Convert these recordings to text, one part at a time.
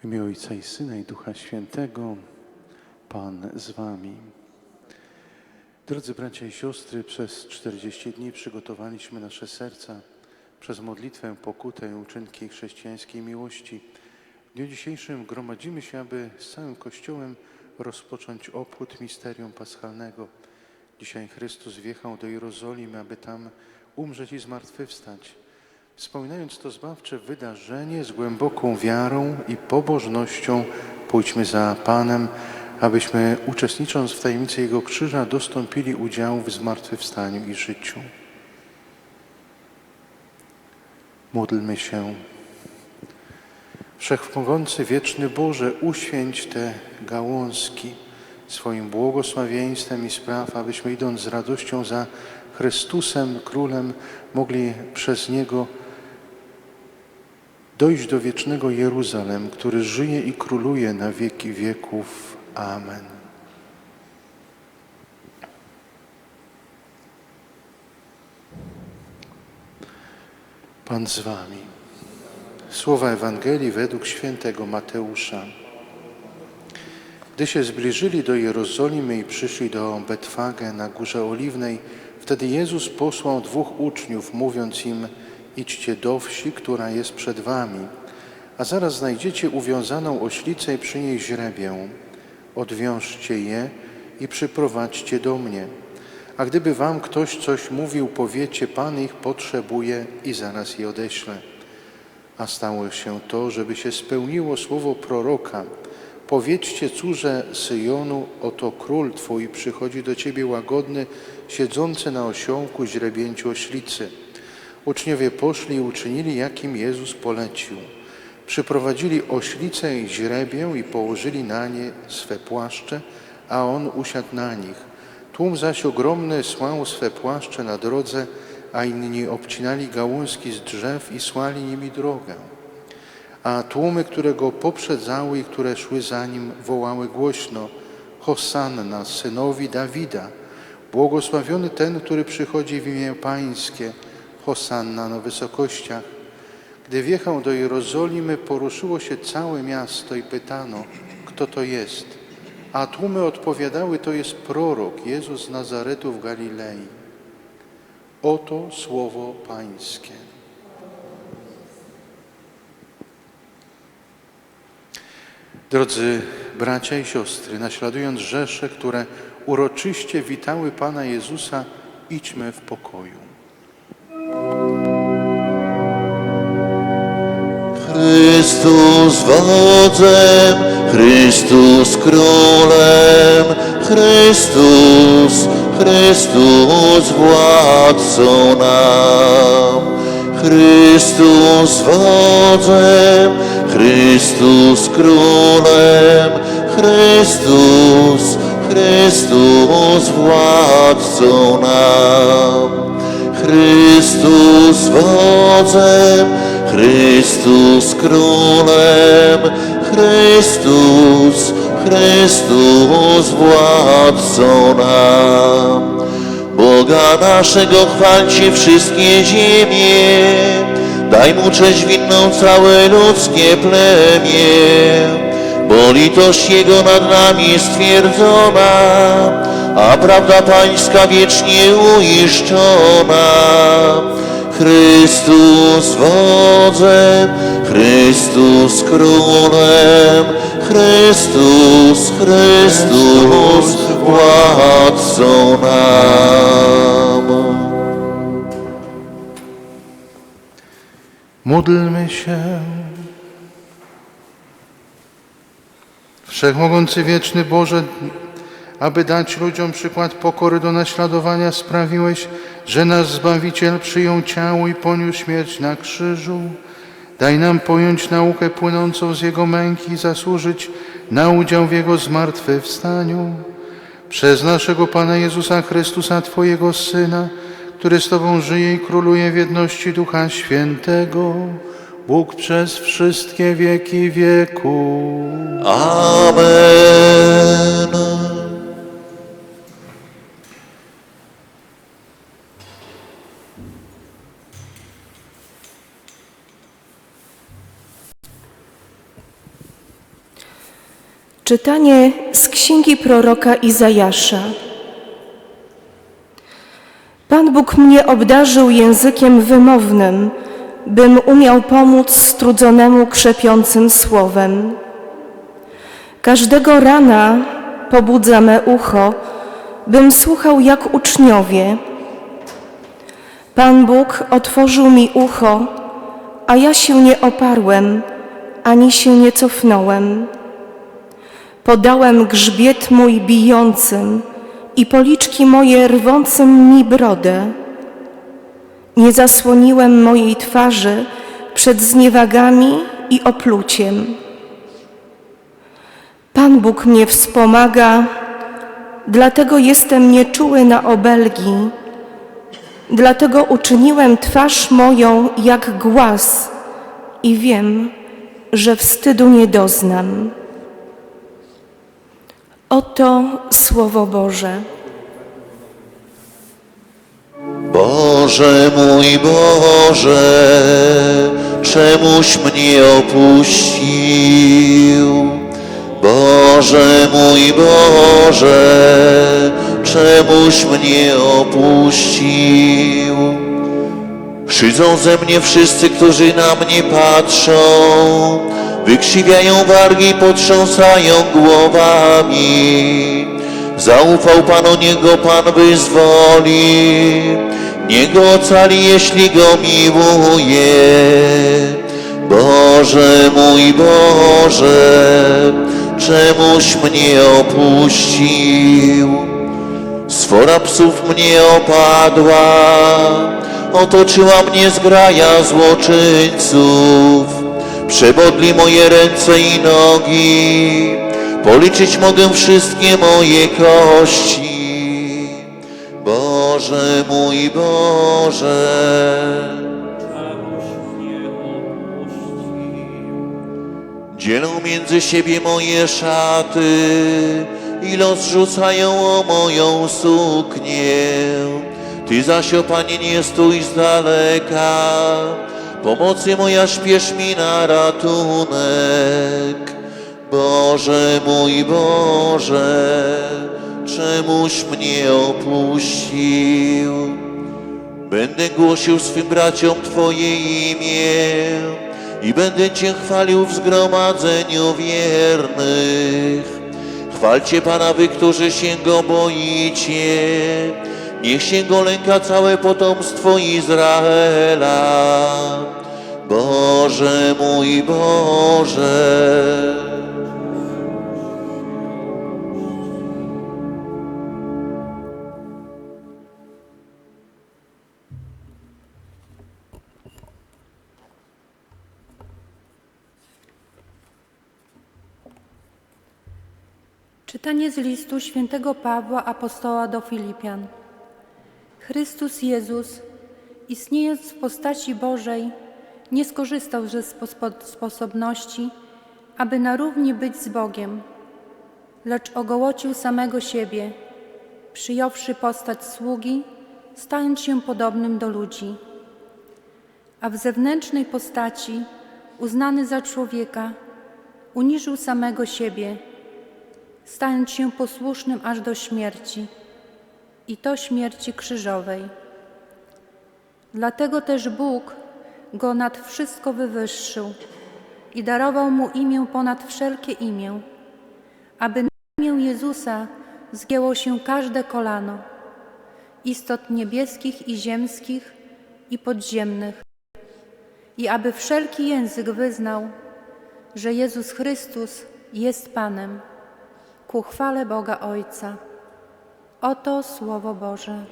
W imię Ojca i Syna i Ducha Świętego, Pan z Wami. Drodzy bracia i siostry, przez 40 dni przygotowaliśmy nasze serca przez modlitwę, pokutę i uczynki chrześcijańskiej miłości. W dniu dzisiejszym gromadzimy się, aby z całym Kościołem rozpocząć obchód misterium paschalnego. Dzisiaj Chrystus wjechał do Jerozolimy, aby tam umrzeć i zmartwychwstać. Wspominając to zbawcze wydarzenie z głęboką wiarą i pobożnością pójdźmy za Panem, abyśmy uczestnicząc w tajemnicy Jego krzyża dostąpili udziału w zmartwychwstaniu i życiu. Módlmy się. Wszechmogący, wieczny Boże, uświęć te gałązki swoim błogosławieństwem i spraw, abyśmy idąc z radością za Chrystusem, Królem, mogli przez Niego dojść do wiecznego Jeruzalem, który żyje i króluje na wieki wieków. Amen. Pan z Wami. Słowa Ewangelii według świętego Mateusza. Gdy się zbliżyli do Jerozolimy i przyszli do Betfage na Górze Oliwnej, wtedy Jezus posłał dwóch uczniów, mówiąc im, idźcie do wsi, która jest przed wami, a zaraz znajdziecie uwiązaną oślicę i przy niej źrebię. Odwiążcie je i przyprowadźcie do mnie. A gdyby wam ktoś coś mówił, powiecie, Pan ich potrzebuje i zaraz je odeślę. A stało się to, żeby się spełniło słowo proroka. Powiedzcie córze Syjonu, oto król Twój przychodzi do Ciebie łagodny, siedzący na osiołku źrebięciu oślicy. Uczniowie poszli i uczynili, jakim Jezus polecił. Przyprowadzili oślicę i źrebię i położyli na nie swe płaszcze, a on usiadł na nich. Tłum zaś ogromny słał swe płaszcze na drodze, a inni obcinali gałązki z drzew i słali nimi drogę. A tłumy, które go poprzedzały i które szły za nim, wołały głośno: Hosanna, synowi Dawida! Błogosławiony ten, który przychodzi w imię Pańskie, Hosanna na wysokościach. Gdy wjechał do Jerozolimy, poruszyło się całe miasto i pytano, kto to jest. A tłumy odpowiadały, to jest prorok, Jezus z Nazaretu w Galilei. Oto słowo Pańskie. Drodzy bracia i siostry, naśladując rzesze, które uroczyście witały Pana Jezusa, idźmy w pokoju. Chrystus wodzem, Chrystus królem, Chrystus, Chrystus władcą nam. Chrystus wodzem, Chrystus królem, Chrystus, Chrystus władcą nam. Chrystus wodzem, Chrystus królem, Chrystus, Chrystus władcą nam. Boga naszego chwalcie wszystkie ziemie, daj Mu cześć winną całe ludzkie plemię, bo litość Jego nad nami stwierdzona, a prawda Pańska wiecznie uiszczona. Chrystus wodzem, Chrystus królem, Chrystus, Chrystus władcą nam. Módlmy się. Wszechmogący wieczny Boże, aby dać ludziom przykład pokory do naśladowania, sprawiłeś, że nasz Zbawiciel przyjął ciało i poniósł śmierć na krzyżu. Daj nam pojąć naukę płynącą z Jego męki i zasłużyć na udział w Jego zmartwychwstaniu. Przez naszego Pana Jezusa Chrystusa, Twojego Syna, który z Tobą żyje i króluje w jedności Ducha Świętego, Bóg przez wszystkie wieki wieku. Amen. Czytanie z księgi proroka Izajasza. Pan Bóg mnie obdarzył językiem wymownym, bym umiał pomóc strudzonemu krzepiącym słowem. Każdego rana pobudza me ucho, bym słuchał jak uczniowie. Pan Bóg otworzył mi ucho, a ja się nie oparłem, ani się nie cofnąłem. Podałem grzbiet mój bijącym i policzki moje rwącym mi brodę. Nie zasłoniłem mojej twarzy przed zniewagami i opluciem. Pan Bóg mnie wspomaga, dlatego jestem nieczuły na obelgi. Dlatego uczyniłem twarz moją jak głaz i wiem, że wstydu nie doznam. Oto Słowo Boże. Boże mój Boże, czemuś mnie opuścił? Boże mój Boże, czemuś mnie opuścił? Szydzą ze mnie wszyscy, którzy na mnie patrzą, wykrzywiają wargi, potrząsają głowami. Zaufał Pan, o Niego Pan wyzwoli, Niego ocali, jeśli Go miłuje. Boże mój Boże, czemuś mnie opuścił? Sfora psów mnie opadła, otoczyła mnie zgraja złoczyńców. Przebodli moje ręce i nogi, policzyć mogę wszystkie moje kości. Boże mój Boże, Dzielą między siebie moje szaty i los rzucają o moją suknię. Ty zaś, o Panie, nie stój z daleka, pomocy moja śpiesz mi na ratunek. Boże mój Boże, czemuś mnie opuścił? Będę głosił swym braciom Twoje imię i będę Cię chwalił w zgromadzeniu wiernych. Chwalcie Pana wy, którzy się Go boicie. Niech się Go lęka całe potomstwo Izraela. Boże mój Boże. Czytanie z listu świętego Pawła apostoła do Filipian. Chrystus Jezus, istniejąc w postaci Bożej, nie skorzystał ze spo- sposobności, aby na równi być z Bogiem, lecz ogołocił samego siebie, przyjąwszy postać sługi, stając się podobnym do ludzi. A w zewnętrznej postaci, uznany za człowieka, uniżył samego siebie, stając się posłusznym aż do śmierci, i to śmierci krzyżowej. Dlatego też Bóg go nad wszystko wywyższył i darował mu imię ponad wszelkie imię, aby na imię Jezusa zgięło się każde kolano, istot niebieskich i ziemskich i podziemnych, i aby wszelki język wyznał, że Jezus Chrystus jest Panem ku chwale Boga Ojca. Oto Słowo Boże.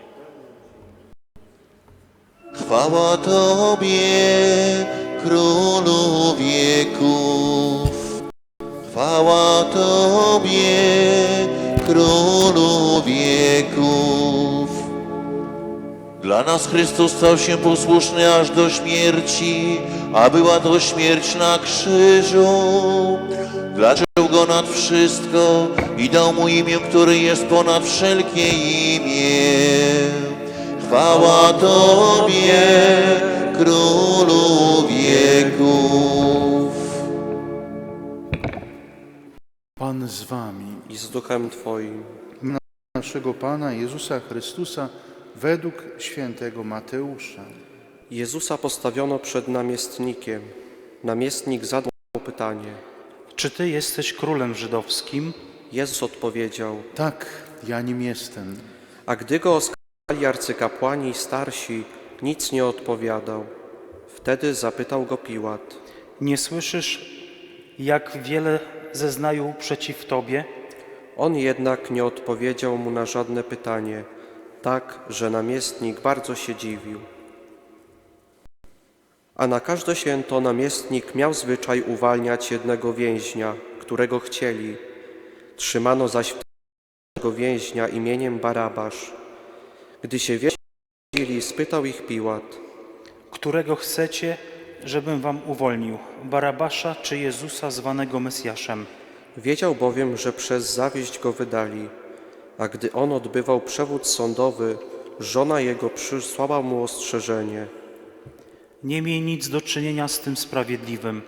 Chwała Tobie, Królu wieków. Chwała Tobie, Królu wieków. Dla nas Chrystus stał się posłuszny aż do śmierci, a była to śmierć na krzyżu. Dlaczego go nad wszystko i dał mu imię, które jest ponad wszelkie imię. Chwała Tobie, Królu wieków. Pan z wami. i z duchem Twoim. Naszego Pana Jezusa Chrystusa według świętego Mateusza. Jezusa postawiono przed namiestnikiem. Namiestnik zadał pytanie. Czy ty jesteś królem żydowskim? Jezus odpowiedział, Tak, ja nim jestem. a gdy go oskarżali arcykapłani i starsi, nic nie odpowiadał. Wtedy zapytał go Piłat. Nie słyszysz, jak wiele zeznają przeciw tobie? On jednak nie odpowiedział mu na żadne pytanie, tak, że namiestnik bardzo się dziwił. A na każde święto namiestnik miał zwyczaj uwalniać jednego więźnia, którego chcieli. Trzymano zaś tego więźnia imieniem Barabasz. Gdy się więźnili, spytał ich Piłat. Którego chcecie, żebym wam uwolnił? Barabasza czy Jezusa zwanego Mesjaszem? Wiedział bowiem, że przez zawieść go wydali, a gdy on odbywał przewód sądowy, żona jego przysłała mu ostrzeżenie. Nie miej nic do czynienia z tym sprawiedliwym,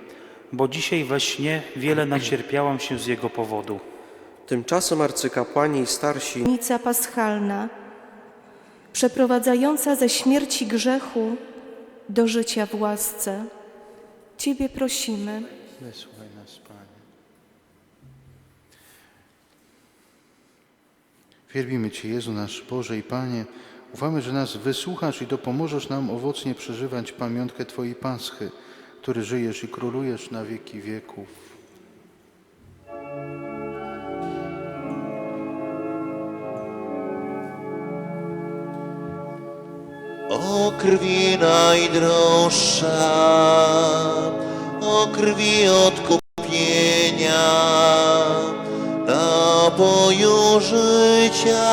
bo dzisiaj we śnie wiele nacierpiałam się z jego powodu. Tymczasem arcykapłani i starsi Nica paschalna, przeprowadzająca ze śmierci grzechu do życia w łasce. Ciebie prosimy. Wysłuchaj nas, Panie. Wielbimy Cię, Jezu nasz Boże i Panie. Ufamy, że nas wysłuchasz i dopomożesz nam owocnie przeżywać pamiątkę Twojej Paschy, który żyjesz i królujesz na wieki wieków. O krwi najdroższa, o krwi odkupienia, napoju życia,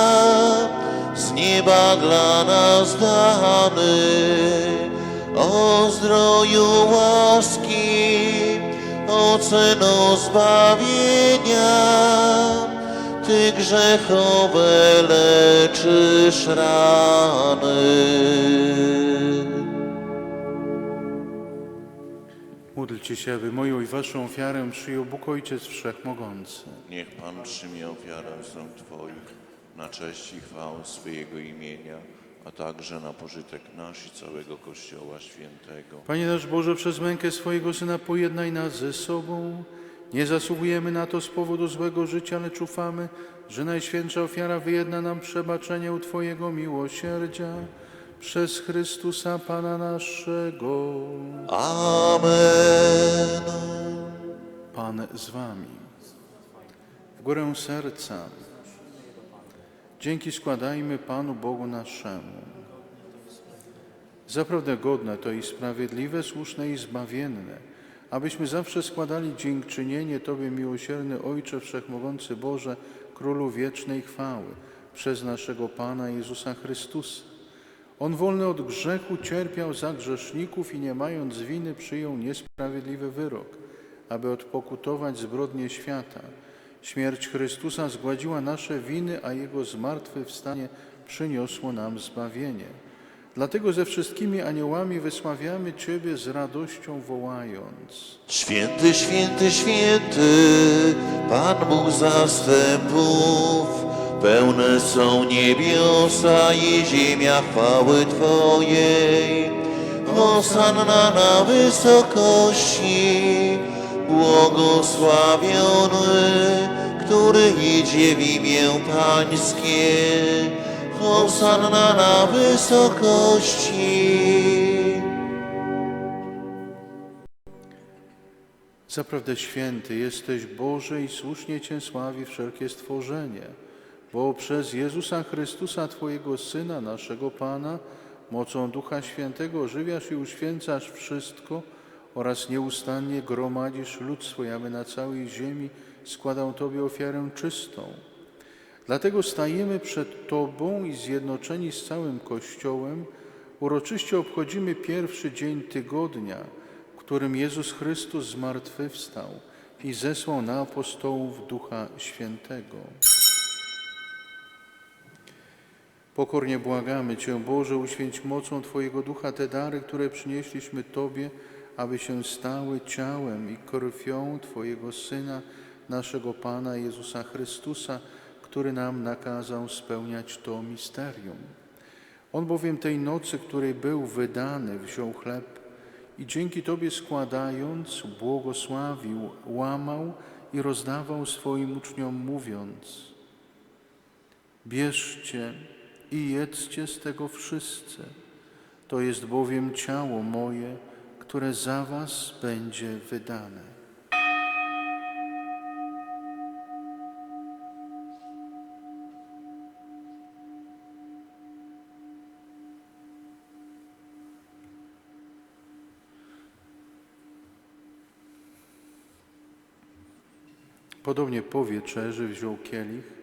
z nieba dla nas dany, o zdroju łaski, o cenu zbawienia. Ty grzechowe leczysz rany. Módlcie się, aby moją i Waszą ofiarę przyjął Bóg Ojciec Wszechmogący. Niech Pan przyjmie ofiarę z rąk Twoich na cześć i chwałę swojego imienia, a także na pożytek nasz i całego Kościoła Świętego. Panie nasz Boże, przez mękę swojego Syna pojednaj nas ze sobą. Nie zasługujemy na to z powodu złego życia, lecz ufamy, że Najświętsza ofiara wyjedna nam przebaczenie u Twojego miłosierdzia przez Chrystusa Pana naszego. Amen. Pan z Wami. W górę serca. Dzięki składajmy Panu Bogu naszemu. Zaprawdę godne to i sprawiedliwe, słuszne i zbawienne, abyśmy zawsze składali dziękczynienie Tobie, miłosierny Ojcze Wszechmogący Boże, Królu wiecznej chwały, przez naszego Pana Jezusa Chrystusa. On wolny od grzechu cierpiał za grzeszników i nie mając winy przyjął niesprawiedliwy wyrok, aby odpokutować zbrodnie świata. Śmierć Chrystusa zgładziła nasze winy, a Jego zmartwychwstanie przyniosło nam zbawienie. Dlatego ze wszystkimi aniołami wysławiamy Ciebie z radością wołając. Święty, święty, święty, Pan Bóg zastępów, pełne są niebiosa i ziemia chwały Twojej. Hosanna na wysokości, błogosławiony, który idzie w imię Pańskie. Hosanna na wysokości. Zaprawdę święty jesteś Boże i słusznie Cię sławi wszelkie stworzenie, bo przez Jezusa Chrystusa, Twojego Syna, naszego Pana, mocą Ducha Świętego ożywiasz i uświęcasz wszystko oraz nieustannie gromadzisz lud swój, aby na całej ziemi składał Tobie ofiarę czystą. Dlatego stajemy przed Tobą i zjednoczeni z całym Kościołem uroczyście obchodzimy pierwszy dzień tygodnia, w którym Jezus Chrystus zmartwychwstał i zesłał na apostołów Ducha Świętego. Pokornie błagamy Cię, Boże, uświęć mocą Twojego Ducha te dary, które przynieśliśmy Tobie, aby się stały ciałem i krwią Twojego Syna, naszego Pana Jezusa Chrystusa, który nam nakazał spełniać to misterium. On bowiem tej nocy, której był wydany, wziął chleb i dzięki Tobie składając, błogosławił, łamał i rozdawał swoim uczniom, mówiąc: Bierzcie i jedzcie z tego wszyscy. To jest bowiem ciało moje, które za Was będzie wydane. Podobnie po wieczerzy wziął kielich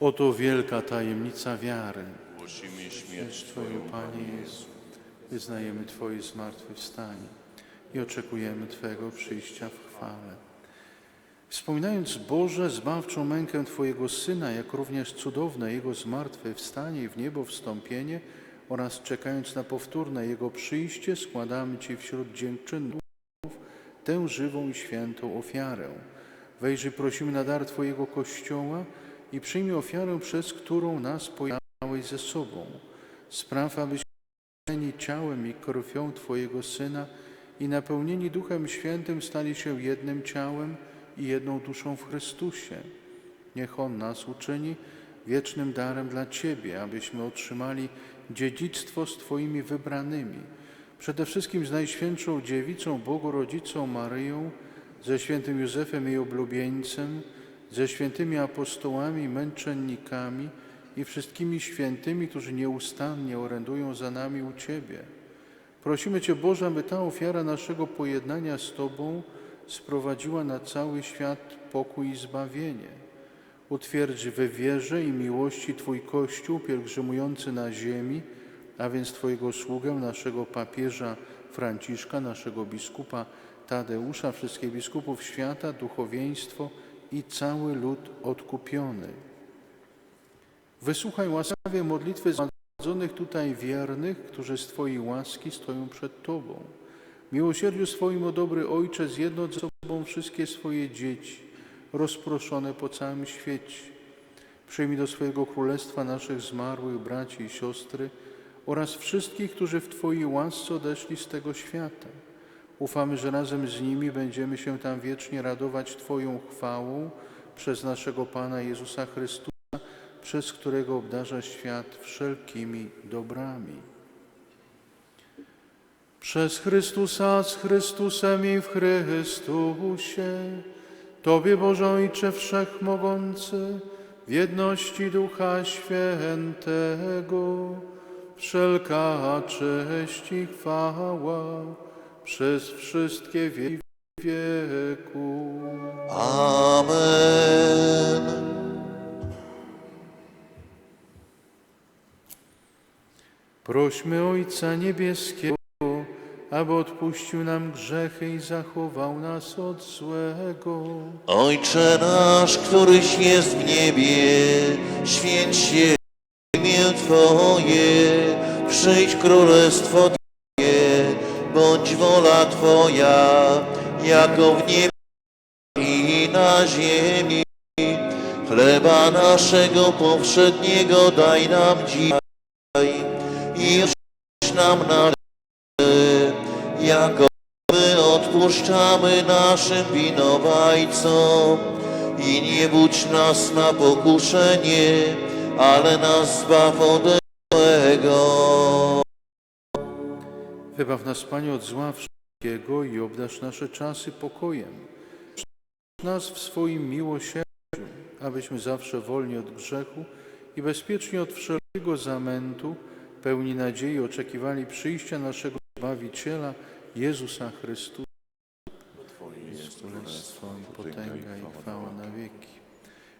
Oto wielka tajemnica wiary. Głosimy śmierć Twoją, Panie Jezu, wyznajemy Twoje zmartwychwstanie i oczekujemy Twojego przyjścia w chwale. Wspominając Boże, zbawczą mękę Twojego Syna, jak również cudowne Jego zmartwychwstanie i w niebo wstąpienie oraz czekając na powtórne Jego przyjście, składamy Ci wśród dziękczynów tę żywą i świętą ofiarę. Wejrzyj, prosimy na dar Twojego Kościoła i przyjmij ofiarę, przez którą nas pojałeś ze sobą. Spraw, abyśmy ciałem i krwią Twojego Syna i napełnieni Duchem Świętym stali się jednym ciałem i jedną duszą w Chrystusie. Niech On nas uczyni wiecznym darem dla Ciebie, abyśmy otrzymali dziedzictwo z Twoimi wybranymi, przede wszystkim z Najświętszą Dziewicą, Bogorodzicą Maryją, ze świętym Józefem jej oblubieńcem, ze świętymi apostołami męczennikami i wszystkimi świętymi, którzy nieustannie orędują za nami u Ciebie. Prosimy Cię, Boże, aby ta ofiara naszego pojednania z Tobą sprowadziła na cały świat pokój i zbawienie. Utwierdź we wierze i miłości Twój Kościół pielgrzymujący na ziemi, a więc Twojego sługę, naszego papieża Franciszka, naszego biskupa Tadeusza, wszystkich biskupów świata, duchowieństwo i cały lud odkupiony. Wysłuchaj łaskawie modlitwy zgromadzonych tutaj wiernych, którzy z Twojej łaski stoją przed Tobą. Miłosierdziu swoim, o dobry Ojcze, zjednocz ze sobą wszystkie swoje dzieci, rozproszone po całym świecie. Przyjmij do swojego królestwa naszych zmarłych braci i siostry oraz wszystkich, którzy w Twojej łasce odeszli z tego świata. Ufamy, że razem z nimi będziemy się tam wiecznie radować Twoją chwałą przez naszego Pana Jezusa Chrystusa, przez którego obdarza świat wszelkimi dobrami. Przez Chrystusa, z Chrystusem i w Chrystusie, Tobie, Boże Ojcze Wszechmogący, w jedności Ducha Świętego, wszelka cześć i chwała przez wszystkie wieki wieku. Amen. Prośmy Ojca Niebieskiego, aby odpuścił nam grzechy i zachował nas od złego. Ojcze nasz, któryś jest w niebie, święć się imię Twoje, przyjdź królestwo bądź wola Twoja, jako w niebie i na ziemi. Chleba naszego powszedniego daj nam dzisiaj i nam na jako my odpuszczamy naszym winowajcom i nie budź nas na pokuszenie, ale nas zbaw ode złego. Wybaw nas, Panie, od zła wszystkiego i obdarz nasze czasy pokojem. Nas w swoim miłosierdziu abyśmy zawsze wolni od grzechu i bezpiecznie od wszelkiego zamętu, pełni nadziei oczekiwali przyjścia naszego Zbawiciela, Jezusa Chrystusa. Jest królestwo i potęga i chwała na wieki.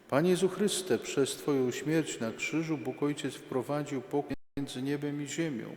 Panie Jezu Chryste, przez Twoją śmierć na krzyżu Bóg Ojciec wprowadził pokój między niebem i ziemią.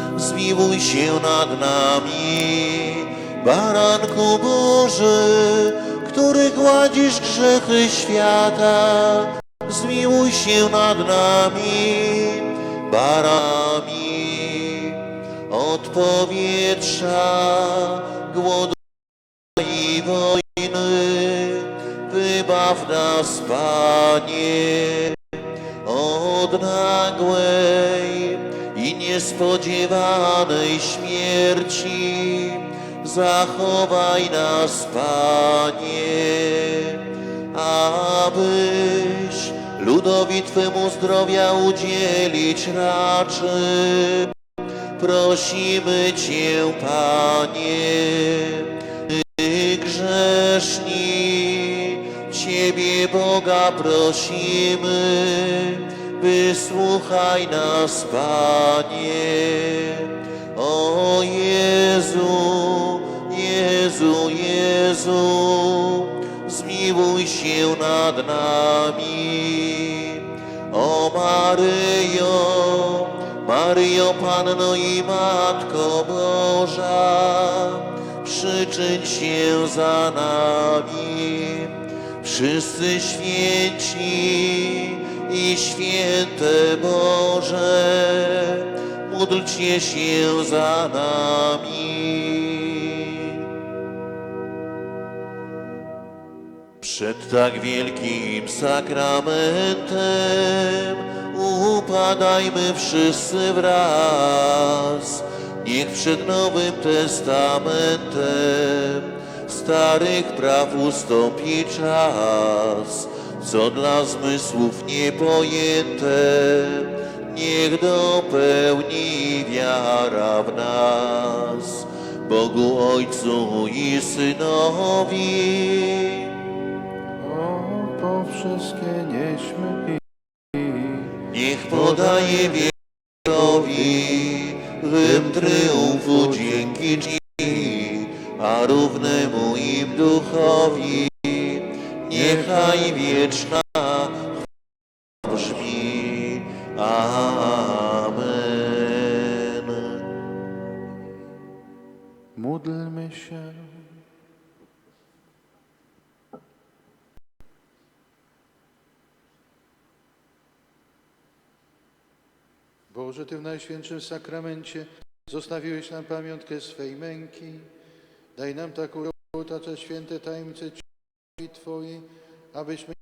zmiłuj się nad nami. Baranku Boży, który gładzisz grzechy świata, zmiłuj się nad nami. Barami od powietrza, głodu i wojny, wybaw nas, Panie, od nagłej i niespodziewanej śmierci. Zachowaj nas, Panie, abyś ludowi Twemu zdrowia udzielić raczy. Prosimy Cię, Panie, Ty grzeszni, Ciebie Boga prosimy, wysłuchaj nas, Panie. O Jezu, Jezu, Jezu, zmiłuj się nad nami. O Maryjo, Maryjo Panno i Matko Boża, przyczyn się za nami. Wszyscy święci i święte Boże, módlcie się za nami. Przed tak wielkim sakramentem upadajmy wszyscy wraz. Niech przed Nowym Testamentem starych praw ustąpi czas, co dla zmysłów niepojęte, niech dopełni wiara w nas. Bogu Ojcu i Synowi, O, po wszystkie nieśmy Niech podaje wiekowi wym triumfu dzięki Ci, a równemu im duchowi wieczna chwała brzmi. Amen. módlmy się. Boże, Ty w Najświętszym Sakramencie zostawiłeś nam pamiątkę swej męki. Daj nam taką otaczać święte tajemnice Twojej, abyśmy